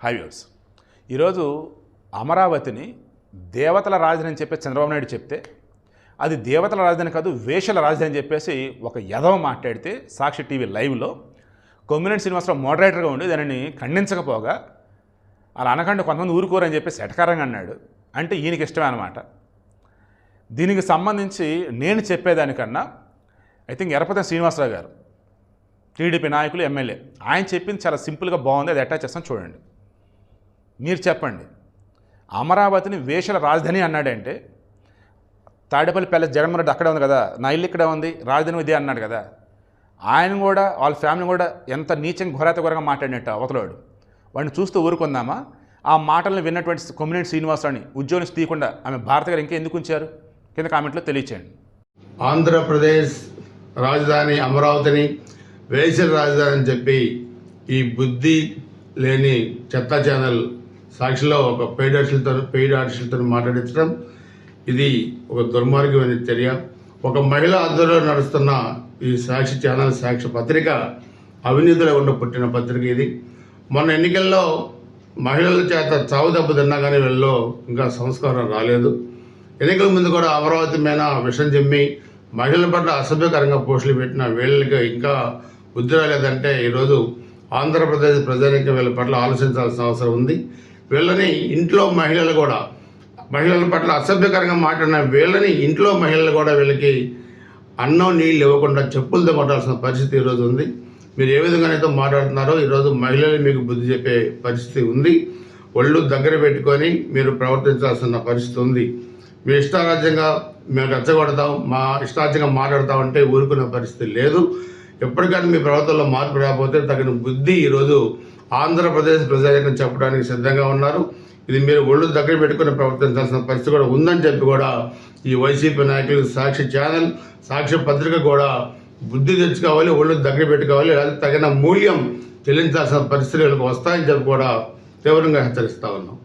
హైవ్యూస్ ఈరోజు అమరావతిని దేవతల రాజధాని అని చెప్పి చంద్రబాబు నాయుడు చెప్తే అది దేవతల రాజధాని కాదు వేషల రాజధాని అని చెప్పేసి ఒక యదవ మాట్లాడితే సాక్షి టీవీ లైవ్లో కొమ్మినేని శ్రీనివాసరావు మోడరేటర్గా ఉండి దానిని ఖండించకపోగా అలా అనకుండా కొంతమంది ఊరుకోరని చెప్పేసి ఎటకారంగా అన్నాడు. అంటే ఈయనకి ఇష్టమే అనమాట దీనికి సంబంధించి నేను చెప్పేదానికన్నా I think Erapati Srinivasarao garu TDP నాయకులు ఎమ్మెల్యే ఆయన చెప్పింది చాలా సింపుల్గా బాగుంది అది అటాచ్ చేస్తాను చూడండి. మీరు చెప్పండి. అమరావతిని వేషల రాజధాని అన్నాడంటే తాడేపల్లి ప్యాలెస్ జగన్మోహన్ రెడ్డి అక్కడే ఉంది కదా నా ఇల్లు ఇక్కడే ఉంది రాజధాని ఇదే అన్నాడు కదా. ఆయన కూడా వాళ్ళ ఫ్యామిలీ కూడా ఎంత నీచంగా ఘోరాత ఘోరంగా మాట్లాడినట్టు అవతలోడు. వాడిని చూస్తూ ఊరుకుందామా? ఆ మాటలను విన్నటువంటి కొమ్మినేని శ్రీనివాసరావుని ఉద్యోగం తీయకుండా ఆమె భారత గారు ఇంకా ఎందుకు ఉంచారు? కింద కామెంట్లో తెలియచేయండి. ఆంధ్రప్రదేశ్ రాజధాని అమరావతిని వేసిన రాజధాని అని చెప్పి ఈ బుద్ధి లేని చెత్త ఛానల్ సాక్షిలో ఒక పెయిడ్ ఆర్టిస్టులతో పెయిడ్ ఆర్టిస్టులతో మాట్లాడించడం ఇది ఒక దుర్మార్గమైన చర్య. ఒక మహిళ ఆధ్వర్యంలో నడుస్తున్న ఈ సాక్షి ఛానల్ సాక్షి పత్రిక అవినీతిలో ఉన్న పుట్టిన పత్రిక ఇది. మొన్న ఎన్నికల్లో మహిళల చేత చావు దెబ్బ తిన్నా కానీ వీళ్ళలో ఇంకా సంస్కారం రాలేదు. ఎన్నికల ముందు కూడా అమరావతి మీద విషం చెమ్మి మహిళల పట్ల అసభ్యకరంగా పోస్టులు పెట్టిన వీళ్ళకి ఇంకా బుద్ధి రాలేదంటే ఈరోజు ఆంధ్రప్రదేశ్ ప్రజానికి వీళ్ళ పట్ల ఆలోచించాల్సిన అవసరం ఉంది. వీళ్ళని ఇంట్లో మహిళలు కూడా మహిళల పట్ల అసభ్యకరంగా మాట్లాడిన వీళ్ళని ఇంట్లో మహిళలు కూడా వీళ్ళకి అన్నం నీళ్ళు ఇవ్వకుండా చెప్పులతో కొట్టాల్సిన పరిస్థితి ఈరోజు ఉంది. మీరు ఏ విధంగానైతే మాట్లాడుతున్నారో ఈరోజు మహిళలు మీకు బుద్ధి చెప్పే పరిస్థితి ఉంది. ఒళ్ళు దగ్గర పెట్టుకొని మీరు ప్రవర్తించాల్సిన పరిస్థితి ఉంది. మీ ఇష్టారాజ్యంగా మేము రెచ్చగొడతాం మా ఇష్టారాజ్యంగా మాట్లాడతాం అంటే ఊరుకునే పరిస్థితి లేదు. ఎప్పటికైనా మీ ప్రవర్తనలో మార్పు రాకపోతే తగిన బుద్ధి ఈరోజు ఆంధ్రప్రదేశ్ ప్రజలకు చెప్పడానికి సిద్ధంగా ఉన్నారు. ఇది మీరు ఒళ్ళు దగ్గర పెట్టుకుని ప్రవర్తించాల్సిన పరిస్థితి కూడా ఉందని చెప్పి కూడా ఈ వైసీపీ నాయకులు సాక్షి ఛానల్ సాక్షి పత్రిక కూడా బుద్ధి తెచ్చుకోవాలి ఒళ్ళు దగ్గర పెట్టుకోవాలి లేదా తగిన మూల్యం చెల్లించాల్సిన పరిస్థితులకు వస్తాయని చెప్పి కూడా తీవ్రంగా హెచ్చరిస్తా ఉన్నాం.